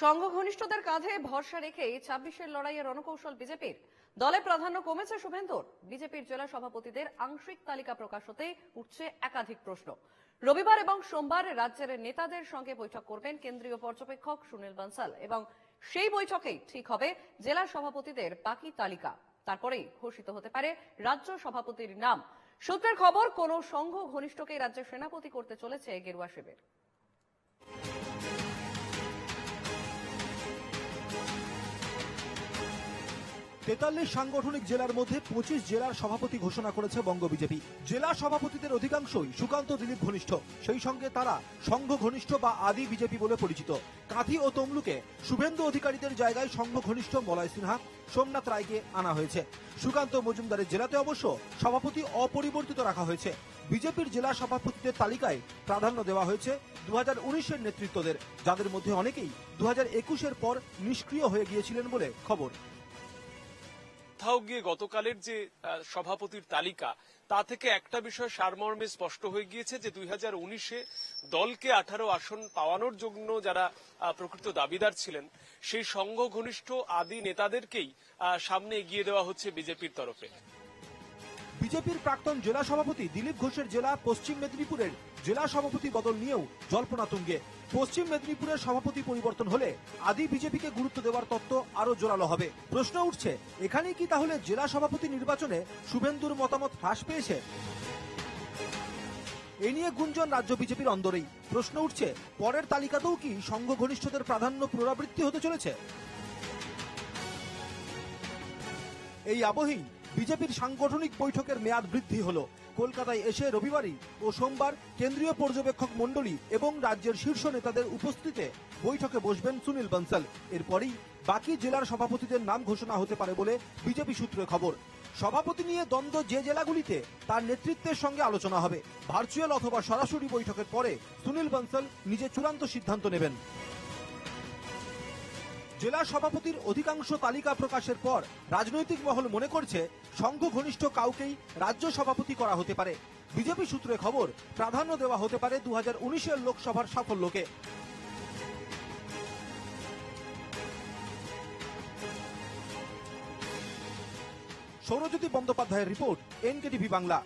সংঘ ঘনিষ্ঠদের কাঁধে ভরসা রেখে ছাব্বিশের লড়াইয়ে রণকৌশল বিজেপির। দলে প্রাধান্য কমেছে শুভেন্দুর। বিজেপির জেলা সভাপতিদের আংশিক তালিকা প্রকাশ হতে উঠছে একাধিক প্রশ্ন। রবিবার এবং সোমবার রাজ্যের নেতাদের সঙ্গে বৈঠক করবেন কেন্দ্রীয় পর্যবেক্ষক সুনীল বানসাল এবং সেই বৈঠকেই ঠিক হবে জেলা সভাপতিদের বাকি তালিকা। তারপরেই ঘোষিত হতে পারে রাজ্য সভাপতির নাম। সূত্রের খবর, কোন সংঘ ঘনিষ্ঠকে রাজ্যের সেনাপতি করতে চলেছে গেরুয়া শিবির। তেতাল্লিশ সাংগঠনিক জেলার মধ্যে পঁচিশ জেলার সভাপতি ঘোষণা করেছে বঙ্গ বিজেপি। জেলা সভাপতিদের অধিকাংশই সুকান্ত দিলীপ ঘনিষ্ঠ। সেই সঙ্গে তারা সংঘ ঘনিষ্ঠ বা আদি বিজেপি বলে পরিচিত। কাঁথি ও তমলুকে শুভেন্দু অধিকারীদের জায়গায় সংঘ ঘনিষ্ঠ মলয় সিনহা, সোমনাথ রায়কে আনা হয়েছে। সুকান্ত মজুমদারের জেলাতে অবশ্য সভাপতি অপরিবর্তিত রাখা হয়েছে। বিজেপির জেলা সভাপতিদের তালিকায় প্রাধান্য দেওয়া হয়েছে দু হাজার উনিশের নেতৃত্বদের, যাদের মধ্যে অনেকেই দু হাজার একুশের পর নিষ্ক্রিয় হয়ে গিয়েছিলেন বলে খবর। কোথাও গিয়ে গতকালের যে সভাপতির তালিকা, তা থেকে একটা বিষয় সারমর্মে স্পষ্ট হয়ে গিয়েছে যে দুই হাজার উনিশে দলকে আঠারো আসন পাওয়ানোর জন্য যারা প্রকৃত দাবিদার ছিলেন, সেই সংঘ ঘনিষ্ঠ আদি নেতাদেরকেই সামনে এগিয়ে দেওয়া হচ্ছে বিজেপির তরফে। বিজেপির প্রাক্তন জেলা সভাপতি দিলীপ ঘোষের জেলা, পশ্চিম মেদিনীপুরের জেলা সভাপতি বদল নিয়েও জল্পনা তুঙ্গে। পশ্চিম মেদিনীপুরের সভাপতি পরিবর্তন হলে আদি বিজেপিকে গুরুত্ব দেওয়ার তত্ত্ব আরও জোরালো হবে। প্রশ্ন উঠছে, এখানেই কি তাহলে জেলা সভাপতি নির্বাচনে শুভেন্দুর মতামত হ্রাস পেয়েছে? এ নিয়ে গুঞ্জন রাজ্য বিজেপির অন্দরেই। প্রশ্ন উঠছে, পরের তালিকাতেও কি সংঘ ঘনিষ্ঠদের প্রাধান্য পুনরাবৃত্তি হতে চলেছে? এই আবহেই বিজেপির সাংগঠনিক বৈঠকের মেয়াদ বৃদ্ধি হল। কলকাতায় এসে রবিবারই ও সোমবার কেন্দ্রীয় পর্যবেক্ষক মণ্ডলী এবং রাজ্যের শীর্ষ নেতাদের উপস্থিতিতে বৈঠকে বসবেন সুনীল বনসাল। এরপরই বাকি জেলার সভাপতিদের নাম ঘোষণা হতে পারে বলে বিজেপি সূত্রে খবর। সভাপতি নিয়ে দ্বন্দ্ব যে জেলাগুলিতে, তার নেতৃত্বের সঙ্গে আলোচনা হবে। ভার্চুয়াল অথবা সরাসরি বৈঠকের পরে সুনীল বনসাল নিজে চূড়ান্ত সিদ্ধান্ত নেবেন। জেলা সভাপতির অধিকাংশ তালিকা প্রকাশের পর রাজনৈতিক মহল মনে করছে সংঘ ঘনিষ্ঠ কাউকেই রাজ্য সভাপতি করা হতে পারে। বিজেপি সূত্রে খবর, প্রাধান্য দেওয়া হতে পারে দু হাজার লোকসভার সাফল্যকে। সৌরজ্যোতি বন্দ্যোপাধ্যায়ের রিপোর্ট, এনকেটিভি বাংলা।